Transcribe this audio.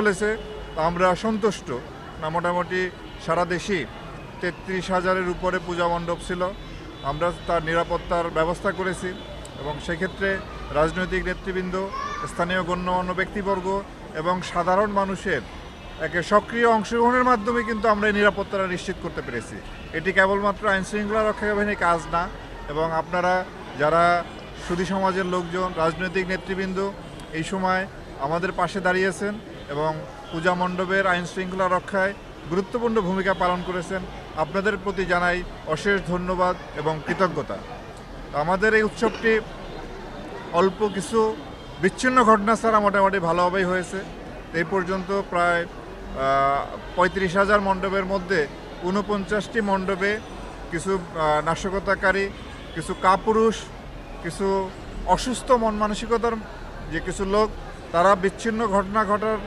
চলেছে আমরা সন্তুষ্ট। না, মোটামুটি সারা দেশেই তেত্রিশ হাজারের উপরে পূজা মণ্ডপ ছিল। আমরা তার নিরাপত্তার ব্যবস্থা করেছি এবং সেক্ষেত্রে রাজনৈতিক নেতৃবৃন্দ, স্থানীয় গণ্যমান্য ব্যক্তিবর্গ এবং সাধারণ মানুষের একে সক্রিয় অংশগ্রহণের মাধ্যমে কিন্তু আমরা এই নিরাপত্তাটা নিশ্চিত করতে পেরেছি। এটি কেবলমাত্র আইন শৃঙ্খলা রক্ষা বাহিনীর কাজ না এবং আপনারা যারা সুধী সমাজের লোকজন, রাজনৈতিক নেতৃবৃন্দ, এই সময় আমাদের পাশে দাঁড়িয়েছেন এবং পূজা মণ্ডপের আইন শৃঙ্খলা রক্ষায় গুরুত্বপূর্ণ ভূমিকা পালন করেছেন। আপনাদের প্রতি জানাই অশেষ ধন্যবাদ এবং কৃতজ্ঞতা। আমাদের এই উৎসবটি অল্প কিছু বিচ্ছিন্ন ঘটনা ছাড়া মোটামুটি ভালোভাবেই হয়েছে। এই পর্যন্ত প্রায় পঁয়ত্রিশ হাজার মণ্ডপের মধ্যে ঊনপঞ্চাশটি মণ্ডপে কিছু নাশকতাকারী, কিছু কাপুরুষ, কিছু অসুস্থ মন মানসিকতার যে কিছু লোক, তারা বিচ্ছিন্ন ঘটনা ঘটার